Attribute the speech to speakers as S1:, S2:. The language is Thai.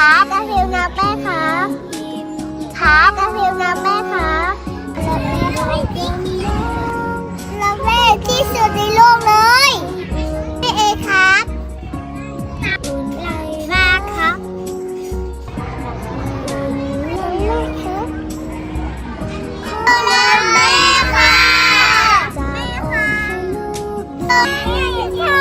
S1: ครับกระฟิวนาแป้ครับครับกระฟิวนาแป้ครับนาเป้นที่สุดในโลกเลยพี่เอครับมาครับ
S2: นาแป้ค่ะแม่
S1: ค่ะ